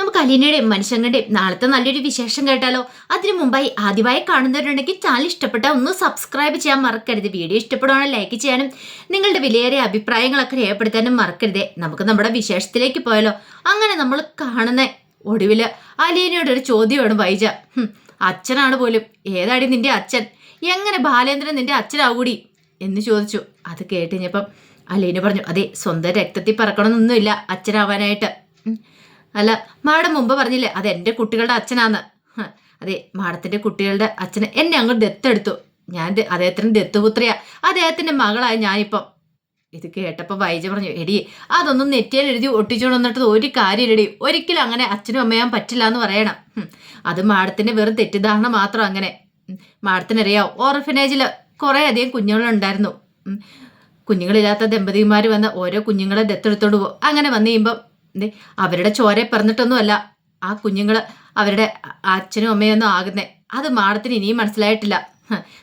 നമുക്ക് അലീനയുടെയും മനുഷ്യങ്ങളുടെയും നാളത്തെ നല്ലൊരു വിശേഷം കേട്ടാലോ? അതിനു മുമ്പായി ആദ്യമായി കാണുന്നവരുണ്ടെങ്കിൽ ചാനൽ ഇഷ്ടപ്പെട്ട ഒന്ന് സബ്സ്ക്രൈബ് ചെയ്യാൻ മറക്കരുത്. വീഡിയോ ഇഷ്ടപ്പെടുവാണെങ്കിൽ ലൈക്ക് ചെയ്യാനും നിങ്ങളുടെ വിലയേറിയ അഭിപ്രായങ്ങളൊക്കെ രേഖപ്പെടുത്താനും മറക്കരുതേ. നമുക്ക് നമ്മുടെ വിശേഷത്തിലേക്ക് പോയാലോ? അങ്ങനെ നമ്മൾ കാണുന്ന ഒടുവിൽ അലീനയുടെ ഒരു ചോദ്യമാണ് വൈജ. അച്ഛനാണ് പോലും. ഏതാടി നിന്റെ അച്ഛൻ? എങ്ങനെ ബാലേന്ദ്രൻ നിന്റെ അച്ഛനാകൂടി? എന്ന് ചോദിച്ചു. അത് കേട്ട് കഴിഞ്ഞപ്പം അലീന പറഞ്ഞു അതെ സ്വന്തം രക്തത്തിൽ പറക്കണമെന്നൊന്നുമില്ല അച്ഛനാവാനായിട്ട്. അല്ല മാഡം മുമ്പ് പറഞ്ഞില്ലേ അത് എന്റെ കുട്ടികളുടെ അച്ഛനാന്ന്. അതെ മാഡത്തിന്റെ കുട്ടികളുടെ അച്ഛനെ എന്നെ അങ്ങ് ദത്തെടുത്തു ഞാൻ അദ്ദേഹത്തിന്റെ ദത്തുപുത്രയാ അദ്ദേഹത്തിന്റെ മകളായ ഞാനിപ്പം. ഇത് കേട്ടപ്പോൾ വൈജ പറഞ്ഞു എടി അതൊന്നും നെറ്റിയിൽ എഴുതി ഒട്ടിച്ചുകൊണ്ട് വന്നിട്ട് ഒരു കാര്യമില്ലടി. ഒരിക്കലും അങ്ങനെ അച്ഛനും അമ്മയാൻ പറ്റില്ല എന്ന് പറയണം. അത് മാഡത്തിന്റെ വെറും തെറ്റിദ്ധാരണ മാത്രം അങ്ങനെ. മാഡത്തിനറിയാം ഓർഫനേജിൽ കുറേ അധികം കുഞ്ഞുങ്ങളുണ്ടായിരുന്നു. കുഞ്ഞുങ്ങളില്ലാത്ത ദമ്പതിമാർ വന്ന് ഓരോ കുഞ്ഞുങ്ങളെ ദത്തെടുത്തോണ്ട് പോകും അങ്ങനെ വന്നു കഴിയുമ്പം അവരുടെ ചോരെ പറഞ്ഞിട്ടൊന്നുമല്ല ആ കുഞ്ഞുങ്ങൾ അവരുടെ അച്ഛനും അമ്മയൊന്നും ആകുന്നേ. അത് മാഡത്തിന് ഇനിയും മനസ്സിലായിട്ടില്ല.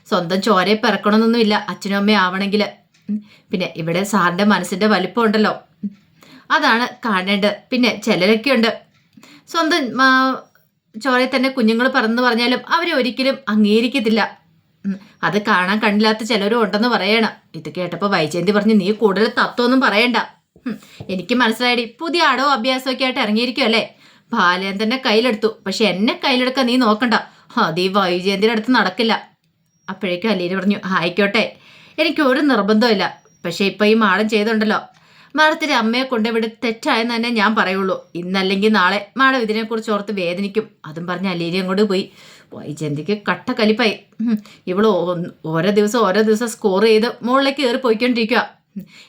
സ്വന്തം ചോരയെ പിറക്കണമെന്നൊന്നുമില്ല. അച്ഛനും അമ്മയും ആവണമെങ്കിൽ പിന്നെ ഇവിടെ സാറിന്റെ മനസ്സിന്റെ വലിപ്പം ഉണ്ടല്ലോ അതാണ് കാണേണ്ടത്. പിന്നെ ചിലരൊക്കെ ഉണ്ട് സ്വന്തം ചോരയെ തന്നെ കുഞ്ഞുങ്ങൾ പറന്നു പറഞ്ഞാലും അവരെ ഒരിക്കലും അംഗീകരിക്കത്തില്ല. അത് കാണാൻ കണ്ടില്ലാത്ത ചിലരും ഉണ്ടെന്ന് പറയണം. ഇത് കേട്ടപ്പോൾ വൈജയന്തി പറഞ്ഞ് നീ കൂടുതൽ തത്വമൊന്നും പറയണ്ട. എനിക്ക് മനസ്സിലായി പുതിയ അടവും അഭ്യാസമൊക്കെ ആയിട്ട് ഇറങ്ങിയിരിക്കുമല്ലേ തന്നെ കയ്യിലെടുത്തു. പക്ഷെ എന്നെ കയ്യിലെടുക്കാൻ നീ നോക്കണ്ട. അത് ഈ വൈജയന്തിയുടെ അടുത്ത് നടക്കില്ല. അപ്പോഴേക്കും അലീന പറഞ്ഞു ആയിക്കോട്ടെ. എനിക്ക് ഒരു നിർബന്ധമില്ല പക്ഷെ ഇപ്പൊ ഈ മാടം ചെയ്തുണ്ടല്ലോ. മാഡത്തിന്റെ അമ്മയെ കൊണ്ടുവിടെ തെറ്റായെന്ന് തന്നെ ഞാൻ പറയുള്ളൂ. ഇന്നല്ലെങ്കിൽ നാളെ മാഡം ഇതിനെക്കുറിച്ച് ഓർത്ത് വേദനിക്കും. അതും പറഞ്ഞ് അലീന അങ്ങോട്ട് പോയി. വൈജയന്തിക്ക് കട്ട കലിപ്പായി. ഇവൾ ഓരോ ദിവസം ഓരോ ദിവസം സ്കോർ ചെയ്ത് മുകളിലേക്ക് കയറി പോയിക്കൊണ്ടിരിക്കുക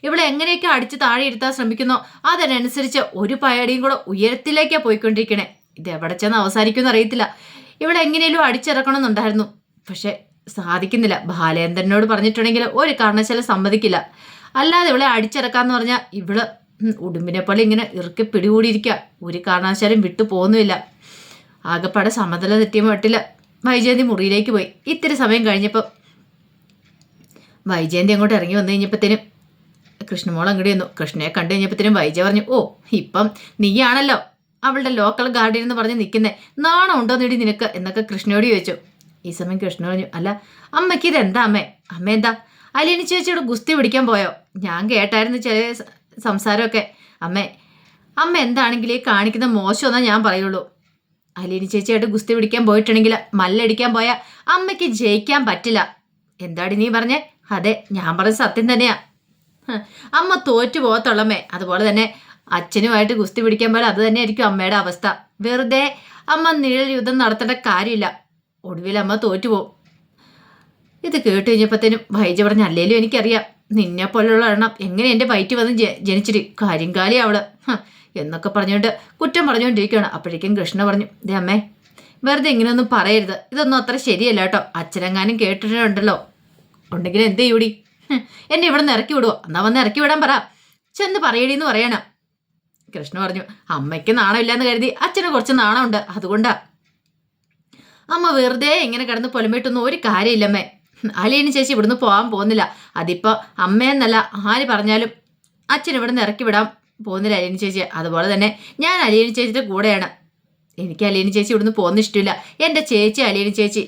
ഇവിടെ എങ്ങനെയൊക്കെ അടിച്ച് താഴെ ഇരുത്താൻ ശ്രമിക്കുന്നോ അതിനനുസരിച്ച് ഒരു പയടിയും കൂടെ ഉയരത്തിലേക്കാണ് പോയിക്കൊണ്ടിരിക്കണേ. ഇത് എവിടെ ചെന്ന് അവസാനിക്കുമെന്ന് അറിയത്തില്ല. ഇവിടെ എങ്ങനെയും അടിച്ചിറക്കണം എന്നുണ്ടായിരുന്നു പക്ഷെ സാധിക്കുന്നില്ല. ബാലേന്ദ്രനോട് പറഞ്ഞിട്ടുണ്ടെങ്കിൽ ഒരു കാരണവശാലും സമ്മതിക്കില്ല. അല്ലാതെ ഇവളെ അടിച്ചിറക്കാന്ന് പറഞ്ഞാൽ ഇവൾ ഉടുമ്പിനെ പോലെ ഇങ്ങനെ ഇറുക്കി പിടികൂടിയിരിക്കുക ഒരു കാരണവശാലും വിട്ടു പോകുന്നുമില്ല. ആകെപ്പാടെ സമതല തെറ്റിയ മട്ടിൽ വൈജയന്തി മുറിയിലേക്ക് പോയി. ഇത്തിരി സമയം കഴിഞ്ഞപ്പോൾ വൈജയന്തി അങ്ങോട്ട് ഇറങ്ങി വന്നു കഴിഞ്ഞപ്പോഴത്തേനും കൃഷ്ണമോൾ അങ്ങോട്ട് ചെന്നു. കൃഷ്ണയെ കണ്ടു കഴിഞ്ഞപ്പോഴത്തേനും വൈജ പറഞ്ഞു ഓ ഇപ്പം നീയാണല്ലോ അവളുടെ ലോക്കൽ ഗാർഡിയൻ എന്ന് പറഞ്ഞ് നിൽക്കുന്നേ. നാണം ഉണ്ടോ നേടി നിനക്ക്? എന്നൊക്കെ കൃഷ്ണയോട് ചോദിച്ചു. ഈ സമയം കൃഷ്ണ പറഞ്ഞു അല്ല അമ്മയ്ക്ക് ഇതെന്താ അമ്മേ? അമ്മ എന്താ? അലിയനി ചേച്ചിയോട് ഗുസ്തി പിടിക്കാൻ പോയോ? ഞാൻ കേട്ടായിരുന്നു ചില സംസാരമൊക്കെ. അമ്മേ അമ്മ എന്താണെങ്കിൽ ഈ കാണിക്കുന്ന മോശമെന്നാ ഞാൻ പറയുള്ളൂ. അലീനി ചേച്ചിയായിട്ട് ഗുസ്തി പിടിക്കാൻ പോയിട്ടുണ്ടെങ്കിൽ മല്ലടിക്കാൻ പോയാൽ അമ്മയ്ക്ക് ജയിക്കാൻ പറ്റില്ല. എന്താടി നീ പറഞ്ഞേ? അതെ ഞാൻ പറഞ്ഞ സത്യം തന്നെയാ. അമ്മ തോറ്റു പോകത്തുള്ളമ്മേ. അതുപോലെ തന്നെ അച്ഛനുമായിട്ട് ഗുസ്തി പിടിക്കാൻ പോലെ അത് തന്നെ ആയിരിക്കും അമ്മയുടെ അവസ്ഥ. വെറുതെ അമ്മ നിഴൽ യുദ്ധം നടത്തേണ്ട കാര്യമില്ല. ഒടുവിൽ അമ്മ തോറ്റുപോകും ഇത് കേട്ട് കഴിഞ്ഞപ്പോഴത്തേനും വൈജ പറഞ്ഞ അല്ലേലും എനിക്കറിയാം. നിന്നെ പോലുള്ള എണ്ണം എങ്ങനെ എന്റെ വയറ്റ് വന്ന് ജനിച്ചിട്ട് കാര്യംകാലി അവൾ. എന്നൊക്കെ പറഞ്ഞുകൊണ്ട് കുറ്റം പറഞ്ഞുകൊണ്ടിരിക്കുകയാണ്. അപ്പോഴേക്കും കൃഷ്ണ പറഞ്ഞു ദേ അമ്മേ വെറുതെ ഇങ്ങനെയൊന്നും പറയരുത്. ഇതൊന്നും അത്ര ശരിയല്ല കേട്ടോ. അച്ഛനെങ്ങാനും കേട്ടിട്ടുണ്ടല്ലോ. ഉണ്ടെങ്കിൽ എന്ത് ചെയ്യൂടി? എന്നെ ഇവിടെ നിന്ന് ഇറക്കി വിടുവോ? എന്നാ വന്ന് ഇറക്കി വിടാൻ പറ. ചെന്ന് പറയണീന്ന് പറയണ. കൃഷ്ണ പറഞ്ഞു അമ്മയ്ക്ക് നാണമില്ലാന്ന് കരുതി അച്ഛന് കുറച്ച് നാണമുണ്ട് അതുകൊണ്ടാ. അമ്മ വെറുതെ ഇങ്ങനെ കിടന്ന് പുലമ്പിട്ടൊന്നും ഒരു കാര്യമില്ലമ്മേ. അലീന ചേച്ചി ഇവിടുന്ന് പോകാൻ പോകുന്നില്ല. അതിപ്പോ അമ്മയെന്നല്ല ആര് പറഞ്ഞാലും അച്ഛൻ ഇവിടുന്ന് ഇറക്കി വിടാൻ പോകുന്നില്ല അലീന ചേച്ചി അതുപോലെ തന്നെ ഞാൻ അലീന ചേച്ചിയുടെ കൂടെയാണ്. എനിക്ക് അലീന ചേച്ചി ഇവിടുന്ന് പോകുന്ന ഇഷ്ടമില്ല. എന്റെ ചേച്ചി അലീന ചേച്ചി.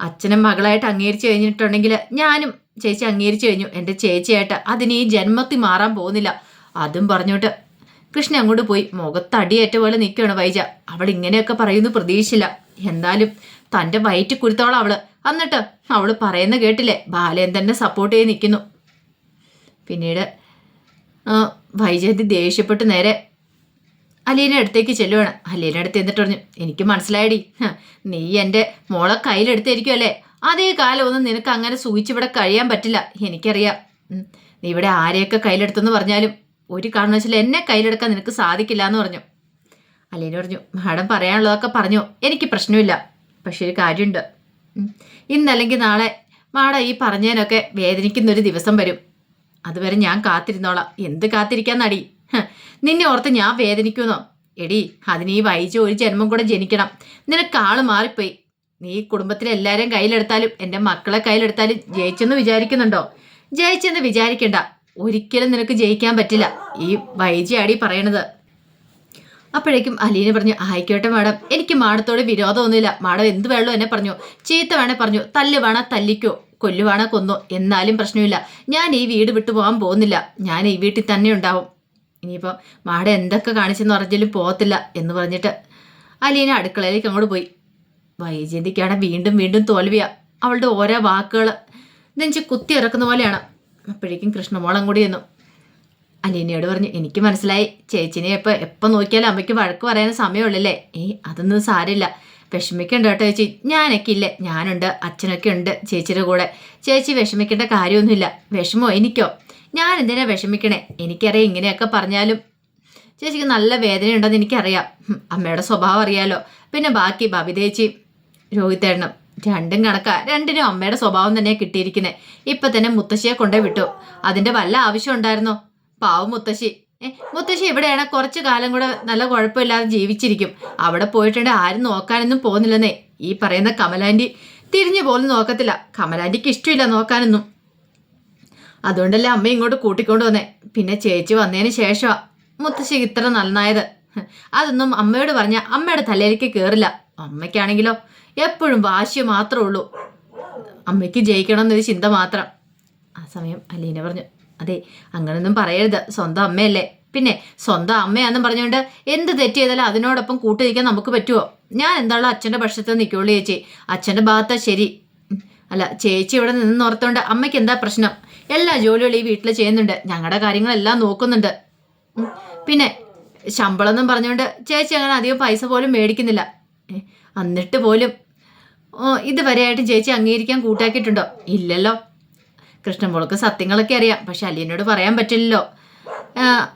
അച്ഛനും മകളായിട്ട് അംഗീകരിച്ചു കഴിഞ്ഞിട്ടുണ്ടെങ്കിൽ ഞാനും ചേച്ചി അംഗീകരിച്ചു കഴിഞ്ഞു. എന്റെ ചേച്ചിയായിട്ട് അതിന് ഈ ജന്മത്തിൽ മാറാൻ പോകുന്നില്ല. അതും പറഞ്ഞോട്ട് കൃഷ്ണ അങ്ങോട്ട് പോയി. മുഖത്തടിയേറ്റ പോലെ നിൽക്കുകയാണ് വൈജ. അവൾ ഇങ്ങനെയൊക്കെ പറയുന്നു പ്രതീക്ഷിച്ചില്ല. എന്നാലും തന്റെ വയറ്റിൽ കുരുത്തോളം അവൾ. എന്നിട്ട് അവൾ പറയുന്ന കേട്ടില്ലേ? തന്നെ സപ്പോർട്ട് ചെയ്ത് നിൽക്കുന്നു. പിന്നീട് വൈജയന്തി ദേഷ്യപ്പെട്ട് നേരെ അലീന അടുത്തേക്ക് ചെല്ലുവാണ്. അലീന അടുത്ത് എന്നിട്ട് പറഞ്ഞു എനിക്ക് മനസ്സിലായടി. നീ എന്റെ മോളെ കയ്യിലെടുത്തിരിക്കുമല്ലേ അതേ കാലം ഒന്നും നിനക്ക് അങ്ങനെ സൂചിച്ചിവിടെ കഴിയാൻ പറ്റില്ല. എനിക്കറിയാം. നീ ഇവിടെ ആരെയൊക്കെ കയ്യിലെടുത്തെന്ന് പറഞ്ഞാലും ഒരു കാരണവശാലും എന്നെ കയ്യിലെടുക്കാൻ നിനക്ക് സാധിക്കില്ല എന്ന് പറഞ്ഞു. അല്ലേനു പറഞ്ഞു മാഡം പറയാനുള്ളതൊക്കെ പറഞ്ഞു. എനിക്ക് പ്രശ്നമില്ല. പക്ഷെ ഒരു കാര്യമുണ്ട്. ഇന്നല്ലെങ്കിൽ നാളെ മാഡം ഈ പറഞ്ഞതിനൊക്കെ വേദനിക്കുന്നൊരു ദിവസം വരും. അതുവരെ ഞാൻ കാത്തിരുന്നോളാം. എന്ത് കാത്തിരിക്കാൻ നടി? നിന്നെ ഓർത്ത് ഞാൻ വേദനിക്കുന്നോ എടി അതിന് ഈ വൈജ ഒരു ജന്മം കൂടെ ജനിക്കണം. നിനക്ക് ആൾ മാറിപ്പോയി. നീ കുടുംബത്തിലെ എല്ലാവരെയും കയ്യിലെടുത്താലും എന്റെ മക്കളെ കയ്യിലെടുത്താലും ജയിച്ചെന്ന് വിചാരിക്കുന്നുണ്ടോ? ജയിച്ചെന്ന് വിചാരിക്കണ്ട. ഒരിക്കലും നിനക്ക് ജയിക്കാൻ പറ്റില്ല. ഈ വൈജയാടി പറയണത്. അപ്പോഴേക്കും അലീന പറഞ്ഞു ആയിക്കോട്ടെ മാഡം. എനിക്ക് മാഡത്തോട് വിരോധമൊന്നുമില്ല. മാഡം എന്ത് വേണോ എന്നെ പറഞ്ഞു. ചീത്ത വേണേ പറഞ്ഞു. തല്ല് വേണ തല്ലിക്കോ. കൊല്ലുവാണ കൊന്നോ. എന്നാലും പ്രശ്നമില്ല. ഞാൻ ഈ വീട് വിട്ടു പോകാൻ പോകുന്നില്ല. ഞാൻ ഈ വീട്ടിൽ തന്നെ ഉണ്ടാവും. ഇനിയിപ്പോൾ മാഡം എന്തൊക്കെ കാണിച്ചെന്ന് പറഞ്ഞാലും പോകത്തില്ല എന്ന് പറഞ്ഞിട്ട് അലീന അടുക്കളയിലേക്ക് അങ്ങോട്ട് പോയി. വൈജയന്തിക്കാണ് വീണ്ടും വീണ്ടും തോൽവിയ. അവളുടെ ഓരോ വാക്കുകൾ നെഞ്ച് കുത്തി ഇറക്കുന്ന പോലെയാണ്. അപ്പോഴേക്കും കൃഷ്ണമോളം കൂടി എന്നു അലീനയോട് പറഞ്ഞു എനിക്ക് മനസ്സിലായി. ചേച്ചിനെ എപ്പോൾ എപ്പോൾ നോക്കിയാലും അമ്മയ്ക്ക് വഴക്ക് പറയാൻ സമയമുള്ളല്ലേ? ഏ അതൊന്നും സാരില്ല വിഷമിക്കണ്ട കേട്ടോ ചേച്ചി. ഞാനൊക്കെ ഇല്ലേ? ഞാനുണ്ട്. അച്ഛനൊക്കെ ഉണ്ട്. ചേച്ചിയുടെ കൂടെ. ചേച്ചി വിഷമിക്കേണ്ട കാര്യമൊന്നുമില്ല. വിഷമോ? എനിക്കോ? ഞാൻ എന്തിനാ വിഷമിക്കണേ? എനിക്കറിയാം ഇങ്ങനെയൊക്കെ പറഞ്ഞാലും ചേച്ചിക്ക് നല്ല വേദനയുണ്ടെന്ന് എനിക്കറിയാം. അമ്മയുടെ സ്വഭാവം അറിയാലോ. പിന്നെ ബാക്കി ബബിതേച്ചി രോഹിത്തേട്ടനും രണ്ടും കണക്കാ. രണ്ടിനും അമ്മയുടെ സ്വഭാവം തന്നെ കിട്ടിയിരിക്കുന്നത് ഇപ്പൊ തന്നെ മുത്തശ്ശിയെ കൊണ്ടേ വിട്ടു. അതിന്റെ വല്ല ആവശ്യം ഉണ്ടായിരുന്നോ? പാവം മുത്തശ്ശി. മുത്തശ്ശി ഇവിടെയാണ് കുറച്ചു കാലം കൂടെ നല്ല കുഴപ്പമില്ലാതെ ജീവിച്ചിരിക്കും. അവിടെ പോയിട്ടുണ്ട് ആരും നോക്കാനൊന്നും പോകുന്നില്ലെന്നേ. ഈ പറയുന്ന കമലാന്റി തിരിഞ്ഞു പോലും നോക്കത്തില്ല. കമലാന്റിക്ക് ഇഷ്ടമില്ല നോക്കാനൊന്നും. അതുകൊണ്ടല്ലേ അമ്മ ഇങ്ങോട്ട് കൂട്ടിക്കൊണ്ട് വന്നേ. പിന്നെ ചേച്ചി വന്നതിന് ശേഷമാ മുത്തശ്ശി ഇത്ര നന്നായത്. അതൊന്നും അമ്മയോട് പറഞ്ഞ അമ്മയുടെ തലയിലേക്ക് കയറില്ല അമ്മയ്ക്കാണെങ്കിലോ എപ്പോഴും വാശി മാത്രമേ ഉള്ളൂ. അമ്മയ്ക്ക് ജയിക്കണം എന്നൊരു ചിന്ത മാത്രം. ആ സമയം അലീന പറഞ്ഞു അതെ അങ്ങനൊന്നും പറയരുത്. സ്വന്തം അമ്മയല്ലേ. പിന്നെ സ്വന്തം അമ്മയാണെന്നും പറഞ്ഞുകൊണ്ട് എന്ത് തെറ്റ് ചെയ്താലും അതിനോടൊപ്പം കൂട്ടിരിക്കാൻ നമുക്ക് പറ്റുമോ ഞാൻ എന്താണോ അച്ഛന്റെ പക്ഷത്ത് നിൽക്കുള്ളൂ ചേച്ചി. അച്ഛന്റെ ഭാഗത്താ ശരി. അല്ല ചേച്ചി ഇവിടെ നിന്ന് ഓർത്തോണ്ട് അമ്മയ്ക്ക് എന്താ പ്രശ്നം? എല്ലാ ജോലികളും ഈ വീട്ടിൽ ചെയ്യുന്നുണ്ട്. ഞങ്ങളുടെ കാര്യങ്ങളെല്ലാം നോക്കുന്നുണ്ട്. പിന്നെ ശമ്പളം എന്നും പറഞ്ഞുകൊണ്ട് ചേച്ചി അങ്ങനെ അധികം പൈസ പോലും മേടിക്കുന്നില്ല. എന്നിട്ട് പോലും ഇതുവരെയായിട്ടും ചേച്ചി അംഗീകരിക്കാൻ കൂട്ടാക്കിയിട്ടുണ്ടോ? ഇല്ലല്ലോ. കൃഷ്ണമോൾക്ക് സത്യങ്ങളൊക്കെ അറിയാം. പക്ഷെ അലീനോട് പറയാൻ പറ്റില്ലല്ലോ.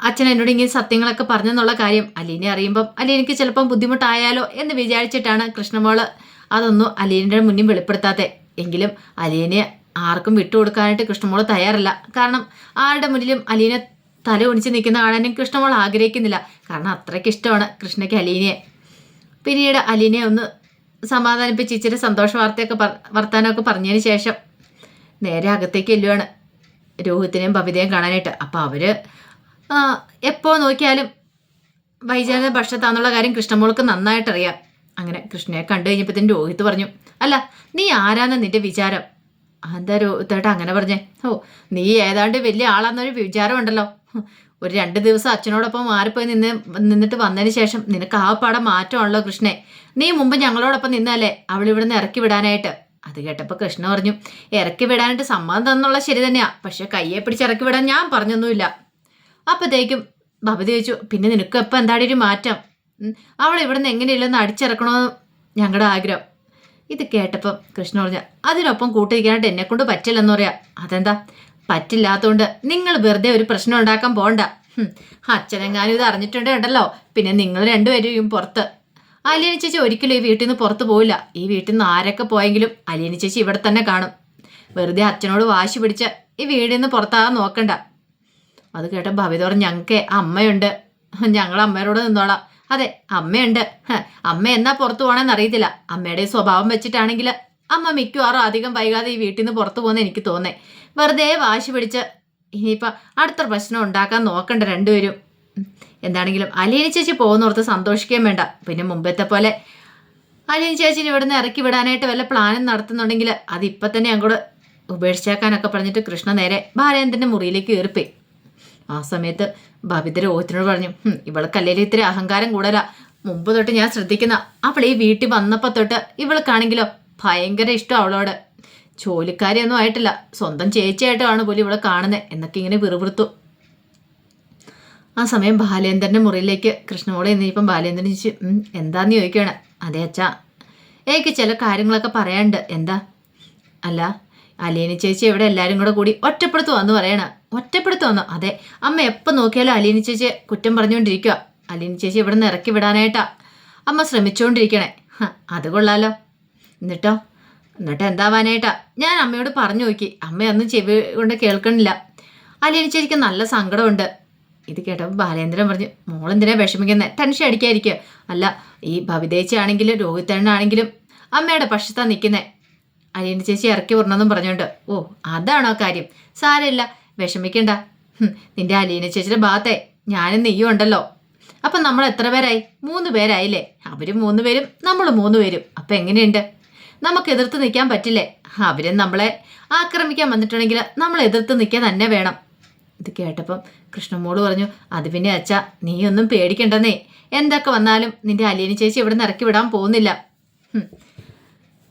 അച്ഛൻ എന്നോട് ഇങ്ങനെ സത്യങ്ങളൊക്കെ പറഞ്ഞെന്നുള്ള കാര്യം അലീനെ അറിയുമ്പം അലീനയ്ക്ക് ചിലപ്പം ബുദ്ധിമുട്ടായാലോ എന്ന് വിചാരിച്ചിട്ടാണ് കൃഷ്ണമോൾ അതൊന്നും അലീനയുടെ മുന്നിൽ വെളിപ്പെടുത്താതെ എങ്കിലും അലീനെ ആർക്കും വിട്ടുകൊടുക്കാനായിട്ട് കൃഷ്ണമോൾ തയ്യാറല്ല. കാരണം ആരുടെ മുന്നിലും അലീനെ തല ഒണിച്ച് നിൽക്കുന്ന കാണാനും കൃഷ്ണമോൾ ആഗ്രഹിക്കുന്നില്ല. കാരണം അത്രയ്ക്ക് ഇഷ്ടമാണ് കൃഷ്ണയ്ക്ക് അലീനയെ. പിന്നീട് അലിനെ ഒന്ന് സമാധാനിപ്പിച്ച് ഇച്ചിരി സന്തോഷ വാർത്തയൊക്കെ വർത്താനമൊക്കെ പറഞ്ഞതിന് ശേഷം നേരെ അകത്തേക്ക് എല്ലുവാണ് രോഹിത്തിനെയും ബബിതയും കാണാനായിട്ട്. അപ്പോൾ അവർ എപ്പോൾ നോക്കിയാലും വൈജാത പക്ഷത്താന്നുള്ള കാര്യം കൃഷ്ണമോൾക്ക് നന്നായിട്ടറിയാം. അങ്ങനെ കൃഷ്ണയെ കണ്ടു കഴിഞ്ഞപ്പോഴത്തേന് രോഹിത് പറഞ്ഞു അല്ല നീ ആരാന്ന് നിന്റെ വിചാരം? എന്താ രോഹിത്തേട്ടാ അങ്ങനെ പറഞ്ഞേ? ഓ നീ ഏതാണ്ട് വലിയ ആളാന്നൊരു വിചാരമുണ്ടല്ലോ. ഒരു രണ്ട് ദിവസം അച്ഛനോടൊപ്പം മാറിപ്പോയി നിന്ന് നിന്നിട്ട് വന്നതിന് ശേഷം നിനക്ക് ആ പാടെ മാറ്റമാണല്ലോ കൃഷ്ണെ. നീ മുമ്പ് ഞങ്ങളോടൊപ്പം നിന്നല്ലേ അവൾ ഇവിടുന്ന് ഇറക്കി വിടാനായിട്ട്. അത് കേട്ടപ്പോൾ കൃഷ്ണ പറഞ്ഞു ഇറക്കി വിടാനായിട്ട് സമ്മതം തന്നുള്ള ശരി തന്നെയാ. പക്ഷെ കയ്യെ പിടിച്ച് ഇറക്കി വിടാൻ ഞാൻ പറഞ്ഞൊന്നുമില്ല. അപ്പോഴത്തേക്കും ഭവതി ചോദിച്ചു പിന്നെ നിനക്ക് ഇപ്പം എന്താടി ഒരു മാറ്റം? അവൾ ഇവിടുന്ന് എങ്ങനെയില്ലെന്ന് അടിച്ചിറക്കണമെന്ന് ഞങ്ങളുടെ ആഗ്രഹം. ഇത് കേട്ടപ്പം കൃഷ്ണ പറഞ്ഞ അതിനൊപ്പം കൂട്ടിരിക്കാനായിട്ട് എന്നെ കൊണ്ട് പറ്റില്ലെന്ന് പറയാ. അതെന്താ? പറ്റില്ലാത്തതുകൊണ്ട് നിങ്ങൾ വെറുതെ ഒരു പ്രശ്നം ഉണ്ടാക്കാൻ പോണ്ട. അച്ഛനെങ്ങാനും ഇത് അറിഞ്ഞിട്ടുണ്ടല്ലോ പിന്നെ നിങ്ങൾ രണ്ടുപേരും പുറത്ത്. അലിയനി ചേച്ചി ഒരിക്കലും ഈ വീട്ടിൽ നിന്ന് പുറത്ത് പോവില്ല. ഈ വീട്ടിൽ നിന്ന് ആരൊക്കെ പോയെങ്കിലും അലിയനി ചേച്ചി ഇവിടെ തന്നെ കാണും. വെറുതെ അച്ഛനോട് വാശി പിടിച്ച് ഈ വീടിൽ നിന്ന് പുറത്താകാൻ നോക്കണ്ട. അത് കേട്ട ഭവിത ഞങ്ങൾക്ക് അമ്മയുണ്ട്. ഞങ്ങൾ അമ്മയോട് നിന്നോളാം. അതെ അമ്മയുണ്ട്. അമ്മ എന്നാ പുറത്തു പോകണമെന്ന് അറിയത്തില്ല. അമ്മയുടെ സ്വഭാവം വെച്ചിട്ടാണെങ്കിൽ അമ്മ മിക്കവാറും അധികം വൈകാതെ ഈ വീട്ടിൽ നിന്ന് പുറത്തു പോകുന്ന എനിക്ക് തോന്നേ. വെറുതെ വാശി പിടിച്ച് ഇനിയിപ്പോൾ അടുത്ത പ്രശ്നം ഉണ്ടാക്കാൻ നോക്കണ്ട രണ്ടുപേരും. എന്താണെങ്കിലും അലീന ചേച്ചി പോകുന്നോർത്ത് സന്തോഷിക്കുകയും വേണ്ട. പിന്നെ മുമ്പത്തെ പോലെ അലീന ചേച്ചിനെ ഇവിടുന്ന് ഇറക്കി വിടാനായിട്ട് വല്ല പ്ലാനും നടത്തുന്നുണ്ടെങ്കിൽ അത് തന്നെ അങ്ങോട്ട് ഉപേക്ഷിച്ചേക്കാനൊക്കെ പറഞ്ഞിട്ട് കൃഷ്ണ നേരെ ഭാരേന്ദ്രന്റെ മുറിയിലേക്ക് കയറിപ്പോയി. ആ സമയത്ത് ബബിത രോഹിത്തിനോട് പറഞ്ഞു "ഹും, ഇവൾക്കല്ലേ ഇത്ര അഹങ്കാരം കൂടല മുമ്പ് തൊട്ട് ഞാൻ ശ്രദ്ധിക്കുന്ന അവൾ ഈ വീട്ടിൽ വന്നപ്പോൾ തൊട്ട് ഇവൾക്കാണെങ്കിലോ ഭയങ്കര ഇഷ്ടം അവളോട്. ജോലിക്കാരിയൊന്നും ആയിട്ടില്ല. സ്വന്തം ചേച്ചിയായിട്ടാണ് പോലും ഇവളെ കാണുന്നത് എന്നൊക്കെ ഇങ്ങനെ വിറുവിറുത്തു. ആ സമയം ബാലേന്ദ്രന്റെ മുറിയിലേക്ക് കൃഷ്ണമോളെ എന്നിപ്പം ബാലേന്ദ്രൻ ചോദിച്ചു "ഉം, എന്താന്ന് ചോദിക്കുകയാണ് അതെ അച്ഛാ. എനിക്ക് ചില കാര്യങ്ങളൊക്കെ പറയാനുണ്ട്. എന്താ? അല്ല അലീനി ചേച്ചി ഇവിടെ എല്ലാവരും കൂടെ കൂടി ഒറ്റപ്പെടുത്തു ഒറ്റപ്പെടുത്തുവാന്ന് പറയണ. ഒറ്റപ്പെടുത്തുവന്നോ അതെ അമ്മ എപ്പോൾ നോക്കിയാലും അലീനി ചേച്ചിയെ കുറ്റം പറഞ്ഞുകൊണ്ടിരിക്കുക അലീനി ചേച്ചി ഇവിടെ നിന്ന് ഇറക്കി വിടാനായിട്ടാ. അമ്മ ശ്രമിച്ചുകൊണ്ടിരിക്കണേ. അത് കൊള്ളാലോ. എന്നിട്ടോ? എന്നിട്ട് എന്താവാനായിട്ടാ? ഞാൻ അമ്മയോട് പറഞ്ഞു നോക്കി. അമ്മയൊന്നും ചെവി കൊണ്ട് കേൾക്കണില്ല. അലീനി ചേച്ചിക്ക് നല്ല സങ്കടമുണ്ട്. ഇത് കേട്ടപ്പോൾ ബാലേന്ദ്രൻ പറഞ്ഞു മോളെന്തിനാ വിഷമിക്കുന്നത് ടെൻഷൻ അടിക്കാതിരിക്കുക അല്ല ഈ ഭവിതേച്ചി ആണെങ്കിലും രോഹിതണ്ണാണെങ്കിലും അമ്മയുടെ പക്ഷത്താ നിൽക്കുന്നത് അലീന ചേച്ചി ഇറക്കി വിടണമെന്നും പറഞ്ഞോണ്ട് ഓ അതാണോ കാര്യം? സാരമില്ല വിഷമിക്കണ്ട. നിന്റെ അലീന ചേച്ചിയുടെ ഭാഗത്തെ ഞാനും നെയ്യും ഉണ്ടല്ലോ. അപ്പം നമ്മൾ എത്ര പേരായി? മൂന്ന് പേരായില്ലേ? അവരും മൂന്ന് പേരും നമ്മൾ മൂന്ന് പേരും. അപ്പം എങ്ങനെയുണ്ട്? നമുക്ക് എതിർത്ത് നിൽക്കാൻ പറ്റില്ലേ? അവരും നമ്മളെ ആക്രമിക്കാൻ വന്നിട്ടുണ്ടെങ്കിൽ നമ്മൾ എതിർത്ത് നിൽക്കാൻ തന്നെ വേണം. ഇത് കേട്ടപ്പം കൃഷ്ണമോൾ പറഞ്ഞു അത് പിന്നെ അച്ഛ നീ ഒന്നും പേടിക്കണ്ടെന്നേ. എന്തൊക്കെ വന്നാലും നിന്റെ അലീന ചേച്ചി ഇവിടെ നിന്ന് ഇറക്കി വിടാൻ പോകുന്നില്ല.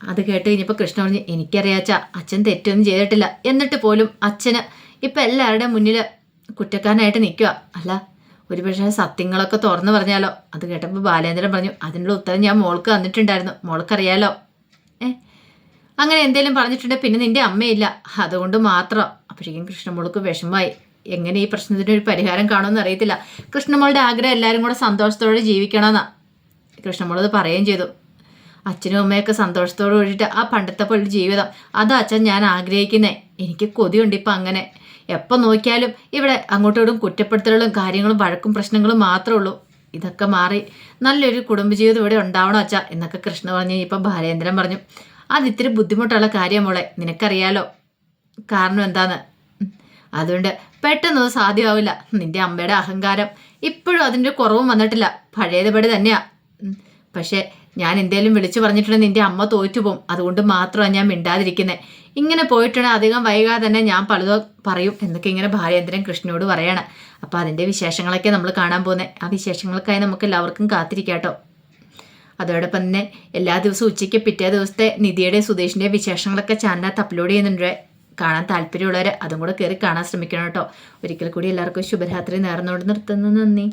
അത് കേട്ട് കഴിഞ്ഞപ്പോൾ കൃഷ്ണ പറഞ്ഞു എനിക്കറിയാച്ച അച്ഛൻ തെറ്റൊന്നും ചെയ്തിട്ടില്ല. എന്നിട്ട് പോലും അച്ഛന് ഇപ്പം എല്ലാവരുടെയും മുന്നിൽ കുറ്റക്കാരനായിട്ട് നിൽക്കുക അല്ല ഒരുപക്ഷെ സത്യങ്ങളൊക്കെ തുറന്നു പറഞ്ഞാലോ? അത് കേട്ടപ്പോൾ ബാലേന്ദ്രൻ പറഞ്ഞു അതിനുള്ള ഉത്തരം ഞാൻ മോൾക്ക് തന്നിട്ടുണ്ടായിരുന്നു. മോൾക്കറിയാലോ. ഏ? അങ്ങനെ എന്തേലും പറഞ്ഞിട്ടുണ്ടെങ്കിൽ പിന്നെ നിന്റെ അമ്മയില്ല. അതുകൊണ്ട് മാത്രം. അപ്പോഴേക്കും കൃഷ്ണമോൾക്ക് വിഷമമായി. എങ്ങനെ ഈ പ്രശ്നത്തിനൊരു പരിഹാരം കാണുമെന്ന് അറിയത്തില്ല. കൃഷ്ണമോളുടെ ആഗ്രഹം എല്ലാവരും കൂടെ സന്തോഷത്തോടെ ജീവിക്കണമെന്നാ കൃഷ്ണമോളത് പറയുകയും ചെയ്തു. അച്ഛനും അമ്മയൊക്കെ സന്തോഷത്തോട് കൂടിയിട്ട് ആ പണ്ടത്തെ പോലെ ജീവിതം. അതാ അച്ഛൻ ഞാൻ ആഗ്രഹിക്കുന്നത് എനിക്ക് കൊതിയുണ്ട് ഇപ്പം അങ്ങനെ. എപ്പോൾ നോക്കിയാലും ഇവിടെ അങ്ങോട്ടും കുറ്റപ്പെടുത്തലുകളും കാര്യങ്ങളും വഴക്കും പ്രശ്നങ്ങളും മാത്രമേ ഉള്ളൂ. ഇതൊക്കെ മാറി നല്ലൊരു കുടുംബജീവിതം ഇവിടെ ഉണ്ടാവണം അച്ഛ എന്നൊക്കെ കൃഷ്ണ പറഞ്ഞു. ഇപ്പം ബാലേന്ദ്രൻ പറഞ്ഞു. അത് ഇത്തിരി ബുദ്ധിമുട്ടുള്ള കാര്യം മോളെ. നിനക്കറിയാലോ. കാരണം എന്താന്ന്? അതുകൊണ്ട് പെട്ടെന്നത് സാധ്യമാവില്ല. നിന്റെ അമ്മയുടെ അഹങ്കാരം ഇപ്പോഴും അതിന്റെ കുറവും വന്നിട്ടില്ല. പഴയതുപടി തന്നെയാ. പക്ഷേ ഞാൻ എന്തേലും വിളിച്ചു പറഞ്ഞിട്ടുണ്ടെങ്കിൽ നിന്റെ അമ്മ തോറ്റുപോകും. അതുകൊണ്ട് മാത്രമാണ് ഞാൻ മിണ്ടാതിരിക്കുന്നത് ഇങ്ങനെ പോയിട്ടുണ്ടെങ്കിൽ അധികം വൈകാതെ തന്നെ ഞാൻ പലതോ പറയും. എന്നൊക്കെ ഇങ്ങനെ ഭാര്യേന്ദ്രൻ കൃഷ്ണനോട് പറയാണ്. അപ്പോൾ അതിന്റെ വിശേഷങ്ങളൊക്കെ നമ്മൾ കാണാൻ പോകുന്നത് ആ വിശേഷങ്ങൾക്കായി നമുക്ക് എല്ലാവർക്കും കാത്തിരിക്കാട്ടോ അതോടൊപ്പം തന്നെ എല്ലാ ദിവസവും ഉച്ചയ്ക്ക് പിറ്റേ ദിവസത്തെ നിധിയുടെ സുധേഷിന്റെ വിശേഷങ്ങളൊക്കെ ചാനലിനകത്ത് അപ്ലോഡ് ചെയ്യുന്നുണ്ട്. കാണാൻ താല്പര്യമുള്ളവർ അതും കൂടെ കയറി കാണാൻ ശ്രമിക്കണം കേട്ടോ. ഒരിക്കൽ കൂടി എല്ലാവർക്കും ശുഭരാത്രി നേർന്നുകൊണ്ട് നിർത്തുന്നു. നന്ദി.